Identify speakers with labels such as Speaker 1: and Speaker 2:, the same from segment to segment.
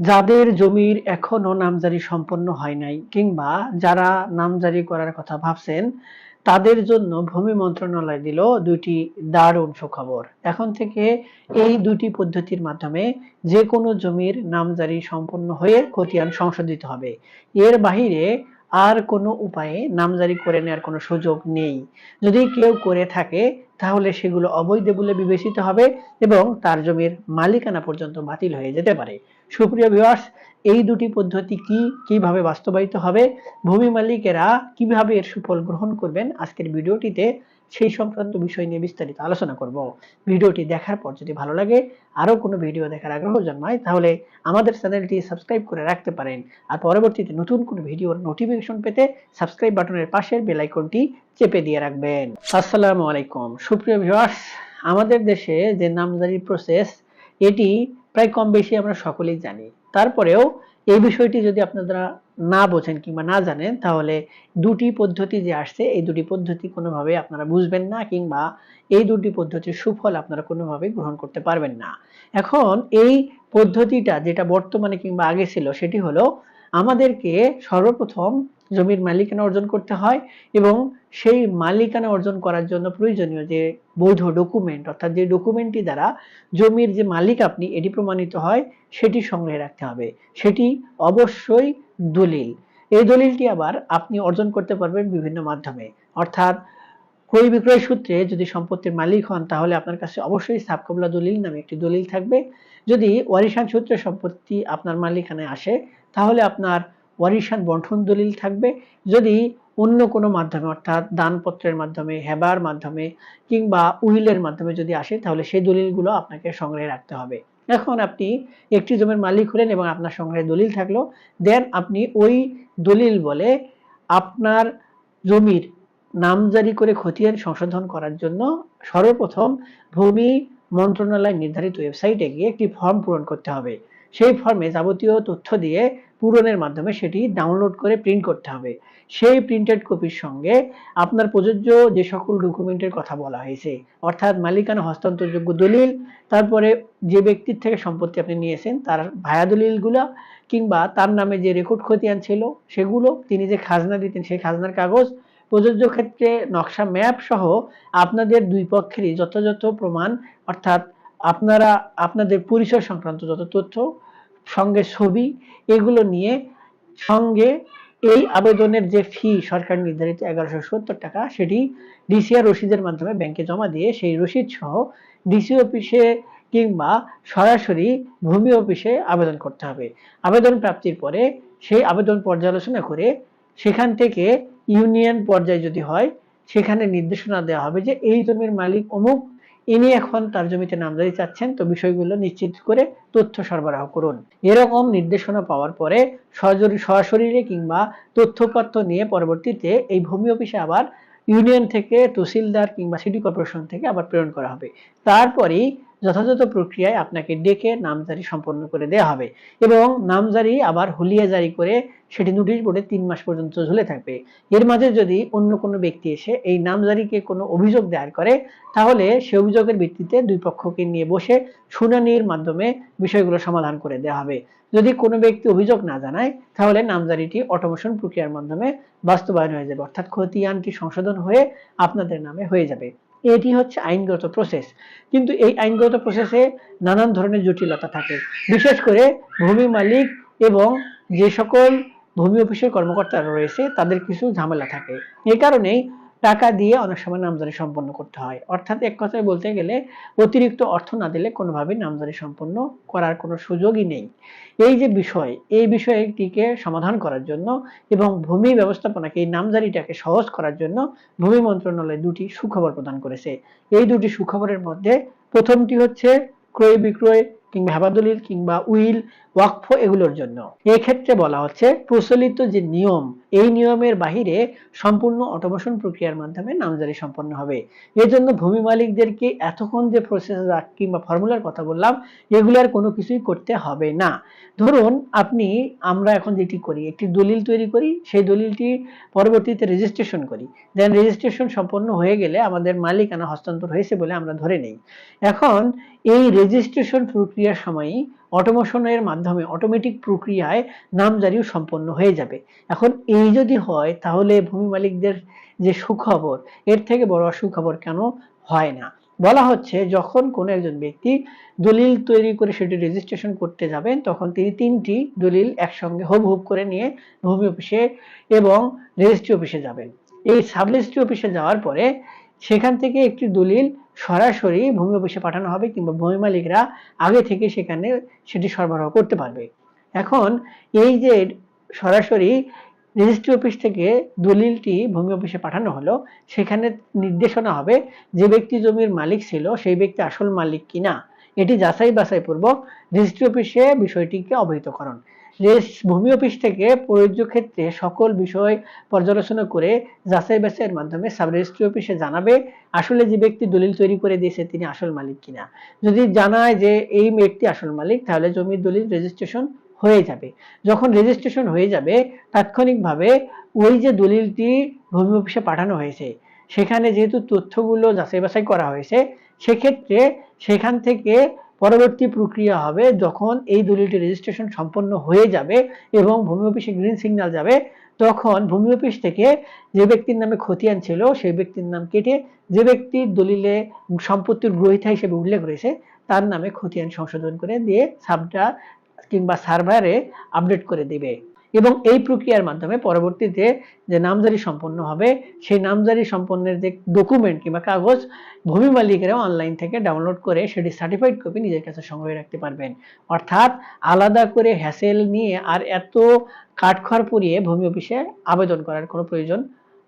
Speaker 1: যাদের জমির এখনও নামজারি সম্পন্ন হয় নাই, কিংবা যারা নামজারি করার কথা ভাবছেন, তাদের জন্য ভূমি মন্ত্রণালয় দিল দুটি দারুণ সুখবর। এখন থেকে এই দুটি পদ্ধতির মাধ্যমে যে কোনো জমির নামজারি সম্পন্ন হয়ে খতিয়ান সংশোধিত হবে। এর বাহিরে আর কোনো উপায়ে নামজারি করে নেওয়ার কোনো সুযোগ নেই। যদি কেউ করে থাকে, তাহলে সেগুলো অবৈধ বলে বিবেচিত হবে এবং তার জমির মালিকানা পর্যন্ত বাতিল হয়ে যেতে পারে। সুপ্রিয় বিবাস এই দুটি পদ্ধতি কি, কীভাবে বাস্তবায়িত হবে, ভূমি মালিকেরা কীভাবে এর সুফল গ্রহণ করবেন আজকের ভিডিওটিতে সেই সংক্রান্ত বিষয় নিয়ে বিস্তারিত আলোচনা করব। ভিডিওটি দেখার পর যদি ভালো লাগে আরও কোনো ভিডিও দেখার আগ্রহ জন্মায় তাহলে আমাদের চ্যানেলটি সাবস্ক্রাইব করে রাখতে পারেন। আর পরবর্তীতে নতুন কোনো ভিডিওর নোটিফিকেশন পেতে সাবস্ক্রাইব বাটনের পাশের বেল আইকনটি চেপে দিয়ে রাখবেন। আসসালামু আলাইকুম। সুপ্রিয় ভিউয়ার্স আমাদের দেশে যে নামজারি প্রসেস এটি প্রায় কম বেশি আমরা সকলেই জানি। তারপরেও এই বিষয়টি যদি আপনারা না বোঝেন কিংবা না জানেন, তাহলে দুটি পদ্ধতি যে আসছে, এই দুটি পদ্ধতি কোনোভাবে আপনারা বুঝবেন না কিংবা এই দুটি পদ্ধতির সুফল আপনারা কোনোভাবে গ্রহণ করতে পারবেন না। এখন এই পদ্ধতিটা যেটা বর্তমানে কিংবা আগে ছিল, সেটি হলো আমাদেরকে সর্বপ্রথম জমির মালিকানা অর্জন করতে হয় এবং সেই মালিকানা অর্জন করার জন্য প্রয়োজনীয় যে বৈধ ডকুমেন্ট অর্থাৎ যে ডকুমেন্টটি দ্বারা জমির যে মালিক আপনি, এটি প্রমাণিত হয়, সেটি সংগ্রহে রাখতে হবে। সেটি অবশ্যই দলিল। এই দলিলটি আবার আপনি অর্জন করতে পারবেন বিভিন্ন মাধ্যমে। অর্থাৎ ক্রয় বিক্রয় সূত্রে যদি সম্পত্তির মালিক হন, তাহলে আপনার কাছে অবশ্যই সাবকবলা দলিল নামে একটি দলিল থাকবে। যদি ওয়ারিশান সূত্রে সম্পত্তি আপনার মালিকানায় আসে, তাহলে আপনার ওয়ারিশান বন্টন দলিল থাকবে। যদি অন্য কোনো মাধ্যমে, অর্থাৎ দানপত্রের মাধ্যমে, হেবার মাধ্যমে কিংবা উইলের মাধ্যমে যদি আসে, তাহলে সেই দলিলগুলো আপনাকে সংগ্রহে রাখতে হবে। এখন আপনি একটি জমির মালিক হলেন এবং আপনার সংগ্রহে দলিল থাকল। দেন আপনি ওই দলিল বলে আপনার জমির নামজারি করে খতিয়ান সংশোধন করার জন্য সর্বপ্রথম ভূমি মন্ত্রণালয় নির্ধারিত ওয়েবসাইটে গিয়ে একটি ফর্ম পূরণ করতে হবে। সেই ফর্মে যাবতীয় তথ্য দিয়ে পূরণের মাধ্যমে সেটি ডাউনলোড করে প্রিন্ট করতে হবে। সেই প্রিন্টেড কপির সঙ্গে আপনার প্রযোজ্য যে সকল ডকুমেন্টের কথা বলা হয়েছে, অর্থাৎ মালিকানা, হস্তান্তরযোগ্য দলিল, তারপরে যে ব্যক্তির থেকে সম্পত্তি আপনি নিয়েছেন, তার ভায়া দলিলগুলো, কিংবা তার নামে যে রেকর্ড খতিয়ান ছিল, সেগুলো তিনি যে খাজনা দিতেন, সেই খাজনার কাগজ, প্রযোজ্য ক্ষেত্রে নকশা ম্যাপ সহ আপনাদের দুই পক্ষেরই যথাযথ প্রমাণ, অর্থাৎ আপনারা আপনাদের পরিচয় সংক্রান্ত যত তথ্য, সঙ্গে ছবি, এগুলো নিয়ে সঙ্গে এই আবেদনের যে ফি সরকার নির্ধারিত এগারোশো সত্তর টাকা, সেটি ডিসিআর রসিদের মাধ্যমে ব্যাংকে জমা দিয়ে সেই রসিদ সহ ডিসি অফিসে কিংবা সরাসরি ভূমি অফিসে আবেদন করতে হবে। আবেদন প্রাপ্তির পরে সেই আবেদন পর্যালোচনা করে সেখান থেকে ইউনিয়ন পর্যায়ে যদি হয়, সেখানে নির্দেশনা দেওয়া হবে যে এই জমির মালিক অমুক ইনি এখন তার জমিতে নামজারি চাচ্ছেন, তো বিষয়গুলো নিশ্চিত করে তথ্য সরবরাহ করুন। এরকম নির্দেশনা পাওয়ার পরে সরাসরি কিংবা তথ্যপত্র নিয়ে পরবর্তীতে এই ভূমি অফিসে আবার ইউনিয়ন থেকে তহসিলদার কিংবা সিটি কর্পোরেশন থেকে আবার প্রেরণ করা হবে। তারপরেই যথাযথ প্রক্রিয়ায় আপনাকে ডেকে নামজারি সম্পন্ন করে দেওয়া হবে এবং নামজারি আবার হুলিয়া জারি করে সেটি নোটিশ বোর্ডে তিন মাস পর্যন্ত ঝুলে থাকবে। এর মাঝে যদি অন্য কোনো ব্যক্তি এসে এই নামজারিকে কোনো অভিযোগ দায়ের করে, তাহলে সে অভিযোগের ভিত্তিতে দুই পক্ষকে নিয়ে বসে শুনানির মাধ্যমে বিষয়গুলো সমাধান করে দেওয়া হবে। যদি কোনো ব্যক্তি অভিযোগ না জানায়, তাহলে নামজারিটি অটোমেশন প্রক্রিয়ার মাধ্যমে বাস্তবায়ন হয়ে যাবে। অর্থাৎ খতিয়ানটি সংশোধন হয়ে আপনাদের নামে হয়ে যাবে। এটি হচ্ছে আইনগত প্রসেস কিন্তু এই আইনগত প্রসেসে নানান ধরনের জটিলতা থাকে। বিশেষ করে ভূমি মালিক এবং যে সকল ভূমি অফিসের কর্মকর্তারা রয়েছে, তাদের কিছু ঝামেলা থাকে। এ কারণেই টাকা দিয়ে অনেক সময় নামজারি সম্পন্ন করতে হয়। অর্থাৎ এক কথায় বলতে গেলে, অতিরিক্ত অর্থ না দিলে কোনোভাবেই নামজারি সম্পন্ন করার কোনো সুযোগই নেই। এই যে বিষয়, এই বিষয়টিকে সমাধান করার জন্য এবং ভূমি ব্যবস্থাপনাকে এই নামজারিটাকে সহজ করার জন্য ভূমি মন্ত্রণালয় দুটি সুখবর প্রদান করেছে। এই দুটি সুখবরের মধ্যে প্রথমটি হচ্ছে ক্রয় বিক্রয় কিংবা হেবাদলিল কিংবা উইল, ওয়াকফ এগুলোর জন্য। ক্ষেত্রে বলা হচ্ছে প্রচলিত যে নিয়ম, এই নিয়মের বাহিরে সম্পূর্ণ অটোমেশন প্রক্রিয়ার মাধ্যমে নামজারি সম্পন্ন হবে। এজন্য ভূমি মালিকদেরকে এতক্ষণ যে প্রসেস কিংবা ফর্মুলার কথা বললাম এগুলার কোনো কিছুই করতে হবে না। ধরুন আপনি, আমরা এখন যেটি করি, একটি দলিল তৈরি করি, সেই দলিলটি পরবর্তীতে রেজিস্ট্রেশন করি। দেন রেজিস্ট্রেশন সম্পন্ন হয়ে গেলে আমাদের মালিকানা হস্তান্তর হয়েছে বলে আমরা ধরে নেই। এখন এই রেজিস্ট্রেশন প্রক্রিয়া প্রক্রিয়ার সময়ই অটোমেশনের মাধ্যমে অটোমেটিক প্রক্রিয়ায় নামজারিও সম্পন্ন হয়ে যাবে। এখন এই যদি হয়, তাহলে ভূমি মালিকদের যে সুখবর, এর থেকে বড় সুখবর কেন হয় না? বলা হচ্ছে, যখন কোনো একজন ব্যক্তি দলিল তৈরি করে সেটি রেজিস্ট্রেশন করতে যাবেন, তখন তিনি তিনটি দলিল একসঙ্গে হুব হুব করে নিয়ে ভূমি অফিসে এবং রেজিস্ট্রি অফিসে যাবেন। এই সাব রেজিস্ট্রি অফিসে যাওয়ার পরে সেখান থেকে একটি দলিল সরাসরি ভূমি অফিসে পাঠানো হবে কিংবা ভূমি মালিকরা আগে থেকে সেখানে সেটি সরবরাহ করতে পারবে। এখন এই যে সরাসরি রেজিস্ট্রি অফিস থেকে দলিলটি ভূমি অফিসে পাঠানো হলো, সেখানে নির্দেশনা হবে যে ব্যক্তি জমির মালিক ছিল সেই ব্যক্তি আসল মালিক কিনা। এটি যাচাই বাছাই পূর্বক রেজিস্ট্রি অফিসে বিষয়টিকে অবহিতকরণ। ভূমি অফিস থেকে প্রযোজ্য ক্ষেত্রে সকল বিষয় পর্যালোচনা করে যাচাই বাছাইয়ের মাধ্যমে সাব রেজিস্ট্রি অফিসে জানাবে আসলে যে ব্যক্তি দলিল তৈরি করে দিয়েছে তিনি আসল মালিক কিনা। যদি জানায় যে এই ব্যক্তি আসল মালিক, তাহলে জমির দলিল রেজিস্ট্রেশন হয়ে যাবে। যখন রেজিস্ট্রেশন হয়ে যাবে, তাৎক্ষণিকভাবে ওই যে দলিলটি ভূমি অফিসে পাঠানো হয়েছে, সেখানে যেহেতু তথ্যগুলো যাচাই বাছাই করা হয়েছে, সেক্ষেত্রে সেখান থেকে পরবর্তী প্রক্রিয়া হবে যখন এই দলিলটি রেজিস্ট্রেশন সম্পন্ন হয়ে যাবে এবং ভূমি অফিসে গ্রিন সিগন্যাল যাবে, তখন ভূমি অফিস থেকে যে ব্যক্তির নামে খতিয়ান ছিল, সেই ব্যক্তির নাম কেটে যে ব্যক্তির দলিলে সম্পত্তির গ্রহিতা হিসেবে উল্লেখ রয়েছে, তার নামে খতিয়ান সংশোধন করে দিয়ে সাবটা কিংবা সার্ভারে আপডেট করে দিবে। এবং এই প্রক্রিয়ার মাধ্যমে পরবর্তীতে যে নামজারি সম্পন্ন হবে, সেই নামজারি সম্পন্নের যে ডকুমেন্ট কিংবা কাগজ, ভূমি মালিকেরা অনলাইন থেকে ডাউনলোড করে সেটি সার্টিফাইড কপি নিজের কাছে সংগ্রহে রাখতে পারবেন। অর্থাৎ আলাদা করে হ্যাসেল নিয়ে আর এত কাঠখড় পুড়িয়ে ভূমি অফিসে আবেদন করার কোনো প্রয়োজন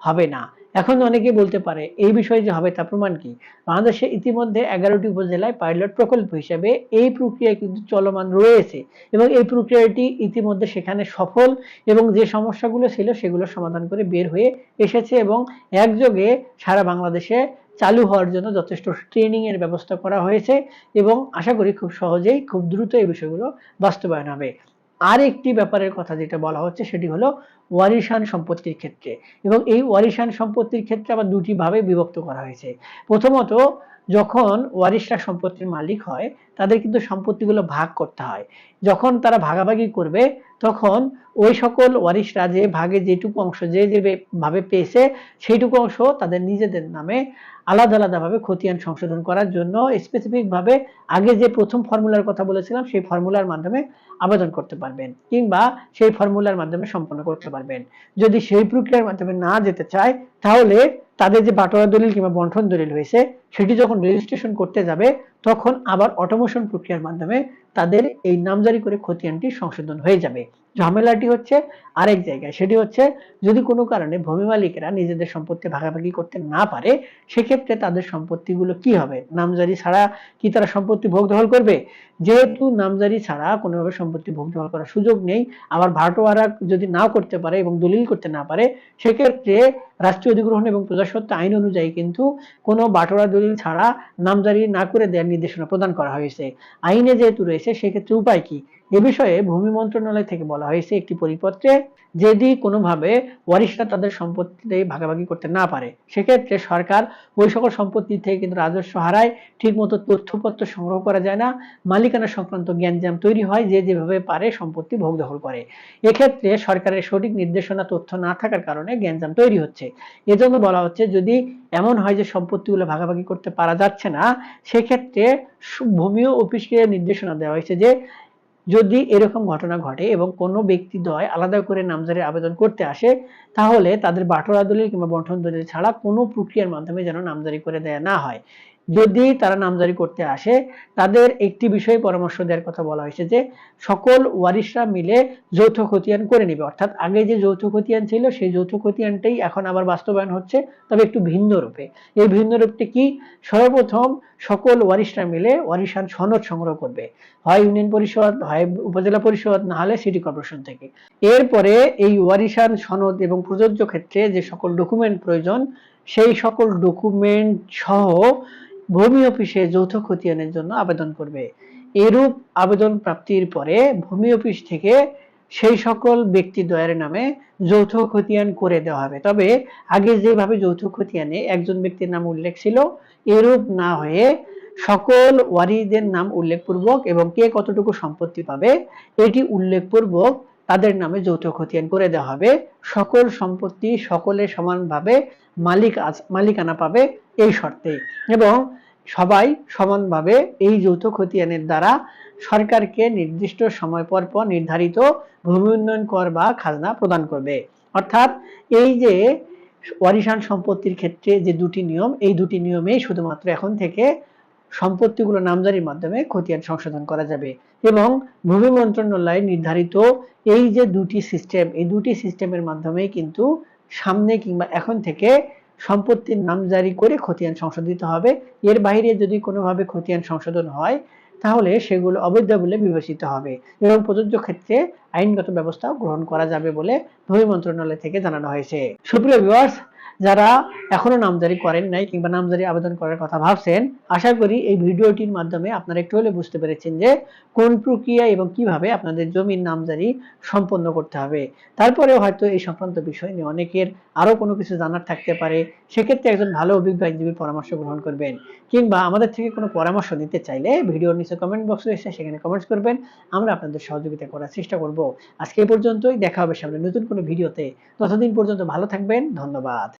Speaker 1: হবে না। এখন অনেকে বলতে পারে, এই বিষয়ে যে হবে তা প্রমাণ কি? বাংলাদেশে ইতিমধ্যে এগারোটি উপজেলায় পাইলট প্রকল্প হিসেবে এই প্রক্রিয়া কিন্তু চলমান রয়েছে এবং এই প্রক্রিয়াটি ইতিমধ্যে সেখানে সফল এবং যে সমস্যাগুলো ছিল সেগুলো সমাধান করে বের হয়ে এসেছে এবং একযোগে সারা বাংলাদেশে চালু হওয়ার জন্য যথেষ্ট ট্রেনিং এর ব্যবস্থা করা হয়েছে এবং আশা করি খুব সহজেই খুব দ্রুত এই বিষয়গুলো বাস্তবায়ন হবে। আর একটি ব্যাপারের কথা যেটা বলা হচ্ছে সেটি হলো ওয়ারিশান সম্পত্তির ক্ষেত্রে। এবং এই ওয়ারিশান সম্পত্তির ক্ষেত্রে আবার দুটি ভাবে বিভক্ত করা হয়েছে। প্রথমত, যখন ওয়ারিশরা সম্পত্তির মালিক হয়, তাদের কিন্তু সম্পত্তিগুলো ভাগ করতে হয়। যখন তারা ভাগাভাগি করবে, তখন ওই সকল ওয়ারিশরা যে ভাগে যেটুকু অংশ, যে যে ভাবে পেয়েছে, সেইটুকু অংশ তাদের নিজেদের নামে আলাদা আলাদাভাবে খতিয়ান সংশোধন করার জন্য স্পেসিফিক ভাবে আগে যে প্রথম ফর্মুলার কথা বলেছিলাম, সেই ফর্মুলার মাধ্যমে আবেদন করতে পারবেন। কিংবা সেই ফর্মুলার মাধ্যমে সম্পন্ন করতে পারবেন। যদি সেই প্রক্রিয়ার মাধ্যমে না যেতে চায় তাহলে তাদের যে বাটোয়ারা দলিল কিংবা বন্টন দলিল হয়েছে সেটি যখন রেজিস্ট্রেশন করতে যাবে, তখন আবার অটোমেশন প্রক্রিয়ার মাধ্যমে তাদের এই নামজারি করে খতিয়ানটি সংশোধন হয়ে যাবে। ঝামেলাটি হচ্ছে আরেক জায়গায়, সেটি হচ্ছে যদি কোনো কারণে ভূমি মালিকেরা নিজেদের সম্পত্তি ভাগাভাগি করতে না পারে, সেক্ষেত্রে তাদের সম্পত্তিগুলো কি হবে? নামজারি ছাড়া কি তারা সম্পত্তি ভোগ দখল করবে? যেহেতু নামজারি ছাড়া কোনোভাবে সম্পত্তি ভোগ দখল করার সুযোগ নেই, আবার ভাটোয়ারা যদি নাও করতে পারে এবং দলিল করতে না পারে, সেক্ষেত্রে রাষ্ট্রীয় অধিগ্রহণ এবং প্রজাস্বত্ব আইন অনুযায়ী কিন্তু কোনো বাটোরা দলিল ছাড়া নামজারি না করে দেওয়ার নির্দেশনা প্রদান করা হয়েছে। আইনে যেহেতু রয়েছে, সেক্ষেত্রে উপায় কি? এ বিষয়ে ভূমি মন্ত্রণালয় থেকে বলা হয়েছে একটি পরিপত্রে যদি কোনোভাবে ওয়ারিশরা তাদের সম্পত্তিতে ভাগাভাগি করতে না পারে, সেক্ষেত্রে সরকার ওই সকল সম্পত্তি থেকে কিন্তু রাজস্ব হারায় ঠিক মতো তথ্যপত্র সংগ্রহ করা যায় না, মালিকানা সংক্রান্ত জ্ঞানজাম তৈরি হয়, যে যেভাবে পারে সম্পত্তি ভোগ দখল করে। এক্ষেত্রে সরকারের সঠিক নির্দেশনা তথ্য না থাকার কারণে জ্ঞানজাম তৈরি হচ্ছে। এজন্য বলা হচ্ছে, যদি এমন হয় যে সম্পত্তিগুলো ভাগাভাগি করতে পারা যাচ্ছে না, সেক্ষেত্রে ভূমি অফিসকে নির্দেশনা দেওয়া হয়েছে যে যদি এরকম ঘটনা ঘটে এবং কোনো ব্যক্তি দয় আলাদা করে নামজারির আবেদন করতে আসে, তাহলে তাদের বাটোয়ারা দলিল কিংবা বন্টন দলিল ছাড়া কোনো প্রক্রিয়ার মাধ্যমে যেন নামজারি করে দেয়া না হয়। যদি তারা নামজারি করতে আসে, তাদের একটি বিষয়ে পরামর্শ দেওয়ার কথা বলা হয়েছে যে, সকল ওয়ারিশরা মিলে যৌথ খতিয়ান করে নিবে। অর্থাৎ আগে যে যৌথ খতিয়ান ছিল, সেই যৌথ খতিয়ানটাই এখন আবার বাস্তবায়ন হচ্ছে, তবে একটু ভিন্ন রূপে। এই ভিন্ন রূপটি কি? সর্বপ্রথম সকল ওয়ারিশরা মিলে ওয়ারিশান সনদ সংগ্রহ করবে। হয় ইউনিয়ন পরিষদ, হয় উপজেলা পরিষদ, না হলে সিটি কর্পোরেশন থেকে। এরপরে এই ওয়ারিশান সনদ এবং প্রযোজ্য ক্ষেত্রে যে সকল ডকুমেন্ট প্রয়োজন, সেই সকল ডকুমেন্ট সহ ভূমি অফিসে যৌথ খতিয়ানের জন্য আবেদন করবে। এরূপ আবেদন প্রাপ্তির পরে ভূমি অফিস থেকে সেই সকল ব্যক্তি দ্বয়ের নামে যৌথ খতিয়ান করে দেওয়া হবে। তবে আগে যেভাবে যৌথ খতিয়ানে একজন ব্যক্তির নাম উল্লেখ ছিল, এরূপ না হয়ে সকল ওয়ারিদের নাম উল্লেখপূর্বক এবং কে কতটুকু সম্পত্তি পাবে, এটি উল্লেখপূর্বক তাদের নামে যৌথ খতিয়ান করে দেওয়া হবে। সকল সম্পত্তি সকলে সমানভাবে মালিক মালিকানা পাবে এই শর্তে। এবং সবাই সমানভাবে এই যৌথ খতিয়ানের দ্বারা সরকারকে নির্দিষ্ট সময় পর পর নির্ধারিত ভূমি উন্নয়ন কর বা খাজনা প্রদান করবে। অর্থাৎ এই যে ওয়ারিশান সম্পত্তির ক্ষেত্রে যে দুটি নিয়ম, এই দুটি নিয়মেই শুধুমাত্র এখন থেকে সম্পত্তিগুলো নামজারির মাধ্যমে খতিয়ান সংশোধন করা যাবে এবং ভূমি মন্ত্রণালয় নির্ধারিত এই যে দুটি সিস্টেম এই দুটি সিস্টেমের মাধ্যমেই কিন্তু সামনে কিংবা এখন থেকে সম্পত্তির নাম জারি করে খতিয়ান সংশোধিত হবে। এর বাইরে যদি কোনোভাবে খতিয়ান সংশোধন হয়, তাহলে সেগুলো অবৈধ বলে বিবেচিত হবে এবং প্রযোজ্য ক্ষেত্রে আইনগত ব্যবস্থা গ্রহণ করা যাবে বলে ভূমি মন্ত্রণালয় থেকে জানানো হয়েছে। সুপ্রিয় ভিউয়ার্স যারা এখনও নামজারি করেন নাই কিংবা নামজারি আবেদন করার কথা ভাবছেন, আশা করি এই ভিডিওটির মাধ্যমে আপনারা একটু হলে বুঝতে পেরেছেন যে কোন প্রক্রিয়া এবং কীভাবে আপনাদের জমির নামজারি সম্পন্ন করতে হবে। তারপরে হয়তো এই সংক্রান্ত বিষয় নিয়ে অনেকের আরও কোনো কিছু জানার থাকতে পারে। সেক্ষেত্রে একজন ভালো অভিজ্ঞ আইনজীবীর পরামর্শ গ্রহণ করবেন কিংবা আমাদের থেকে কোনো পরামর্শ নিতে চাইলে ভিডিওর নিচে কমেন্ট বক্স এসে সেখানে কমেন্টস করবেন। আমরা আপনাদের সহযোগিতা করার চেষ্টা করব। আজকে পর্যন্তই, দেখা হবে সামনে নতুন কোনো ভিডিওতে। ততদিন পর্যন্ত ভালো থাকবেন, ধন্যবাদ।